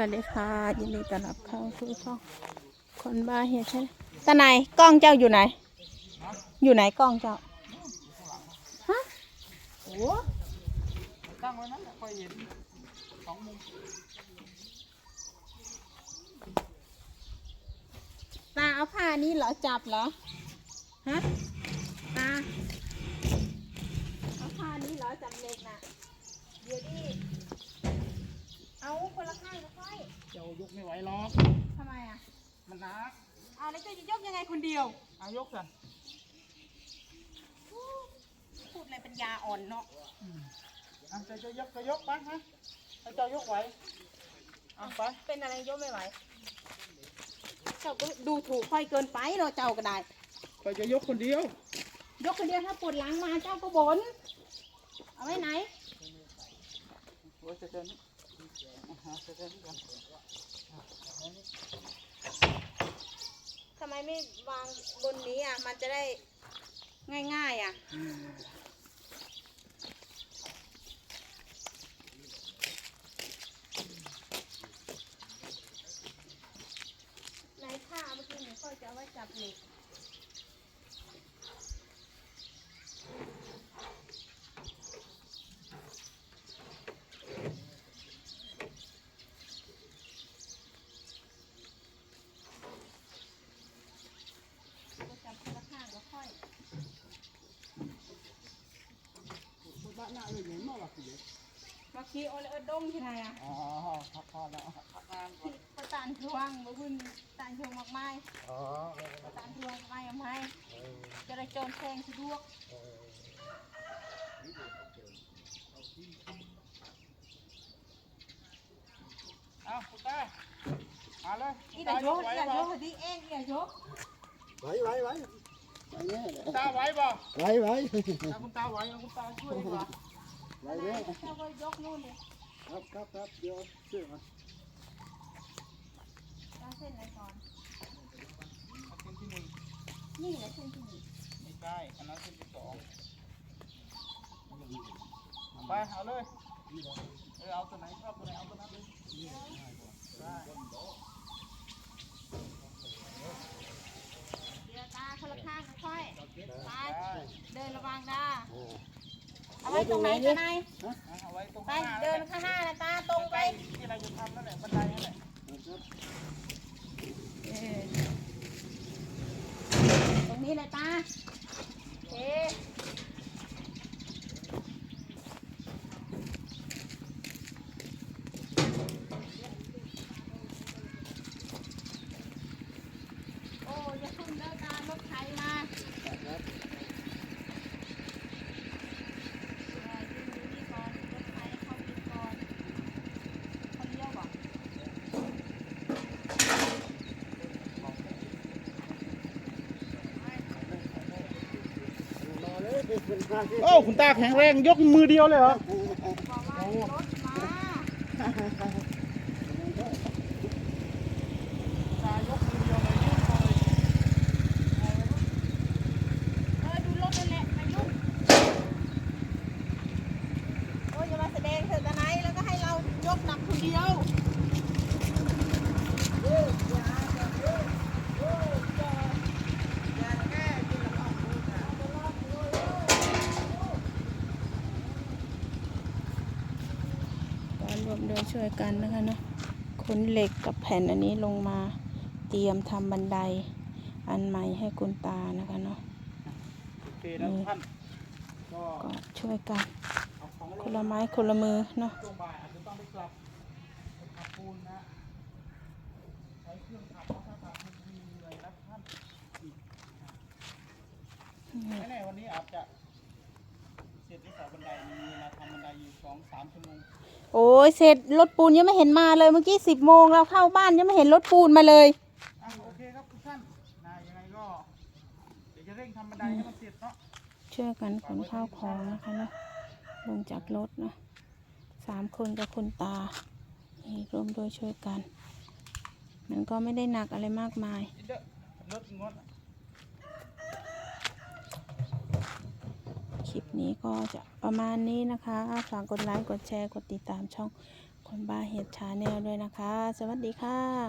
วัสดีค่ะ ยินดีต้อนรับเข้าสู่ช่องคนบ้าเฮียใช่ไหมตาไหนกล้องเจ้าอยู่ไหน อยู่ไหนกล้องเจ้าฮะโอ้ตั้งไว้นั่นแหละคอยเห็นสองมุมตาเอาผ้านี้เหรอจับเหรอฮะตาเอาผ้านี้เหรอจับเล็กน่ะเดี๋ยวดิ เอาคนละข้างนะค่อ ยเจ้ายกไม่ไหวหรอกทำไมอะมันหนักเอาแล้วเจะยกยังไงคนเดียวเอายกกันพูดอะไรปัญญาอ่อนเนาะอะเจ้าจะยกก็ยกไปฮะถ้าเจ้ายกไหวเอาไปเป็นอะไรยกไม่ไหวเจ้าก็ดูถูกค่อยเกินไปเราเจ้าก็ได้ไปจะยกคนเดียว ยกคนเดียวถ้าปวดหลังมาเจ้าก็บ่นเอาไว้ไหนโอ้ยจะเดิน ทำไมไม่วางบนนี้อะ มันจะได้ง่ายๆอะในผ้าเมื่อกี้หนูก็จะเอาไว้จับเหล็กก็จับคนละข้างก็ค่อย บ้านหน้าเลยเหมือนนอกหลักสิมาคีโอเลเออดงที่ไหนอะอ๋อพักพอแล้วพักงานก่อนที่ประตานทวงบ่คุณตานทวงมากมายอ๋อประตานทวงไม่เอาไม่จะได้โจรแทงสะดวกเอาคุณตามาเลยอีแต่ายกอีแต่ายกที่เองอีแต่ายกไหวไหวไหวตาไหวบ่ไหวไหวถ้าคุณตาไหวเอาคุณตาช่วยดีกว่า ไหวอะไรแม่เจ้าก็ยกนู่นเลยครับครับครับเดี๋ยวเชื่อมาเอาเส้นไหนก่อนเอาเส้นที่หนึ่งนี่แหละเส้นที่หนึ่งไม่ใช่อันนั้นเส้นที่สองไปเอาเลยเออเอาตัวไหนชอบตัวไหนเอาตัวนั้นเลยได้ เดี๋ยวตาคนละข้างค่อยๆตา ได้ เดินระวังดาเอาไว้ตรงไหนจะไหนเอาไว้ตรงไปข้างหน้าเดินข้างหน้านะตาตรงไปที่เราจะทำนั่นแหละบันไดนั่นแหละเออตรงนี้เลยตาโอเคโอ้อย่าเพึ่งเดินตามรถไถมาเออยืนอยู่นี่ก่อนรถไถเข้าดินก่อนเขาเลี้ยวก่อน รอเลยเป็นคนพาที่ โอ้คุณตาแข็งแรงยกมือเดียวเลยเหรอ บอกว่ารถมา ตายกมือเดียวเลยยุ่งเลย เออดูรถนั่นแหละไปยุ่งโอ้ยอย่ามาแสดงเถอะตาไหนแล้วก็ให้เรายกหนักคนเดียว กา รวมโดยช่วยกันนะคะเนาะขนเหล็กกับแผ่นอันนี้ลงมาเตรียมทำบันไดอันใหม่ให้คุณตานะคะเนาะโอเคนะทุกท่านก็ก็ช่วยกันเอาของลคงนละไม้คนละมือเนาะช่วงบ่ายอาจจะต้องไปกลับไปขับปูนนะใช้เครื่องขับเพราะถ้าขับมันมีเหนื่อยนะท่านไม่แน่วันนี้อาจจะ สองสามชั่วโมงโอ้ยเสร็จรถปูนยังไม่เห็นมาเลยเมื่อกี้สิบโมงเราเข้าบ้านยังไม่เห็นรถปูนมาเลย อะโอเคครับทุกท่านนะยังไงก็เดี๋ยวจะเร่งทำบันไดให้มันเสร็จเนาะช่วยกันขนข้าวของนะคะเนาะลงจากรถเนาะสามคนกับคุณตานี่ร่วมด้วยช่วยกัน มันก็ไม่ได้หนักอะไรมากมาย เด้อรถงด คลิปนี้ก็จะประมาณนี้นะคะฝากกดไลค์ กดแชร์ กดติดตามช่องคนบ้าเห็ดชาแนลด้วยนะคะ สวัสดีค่ะ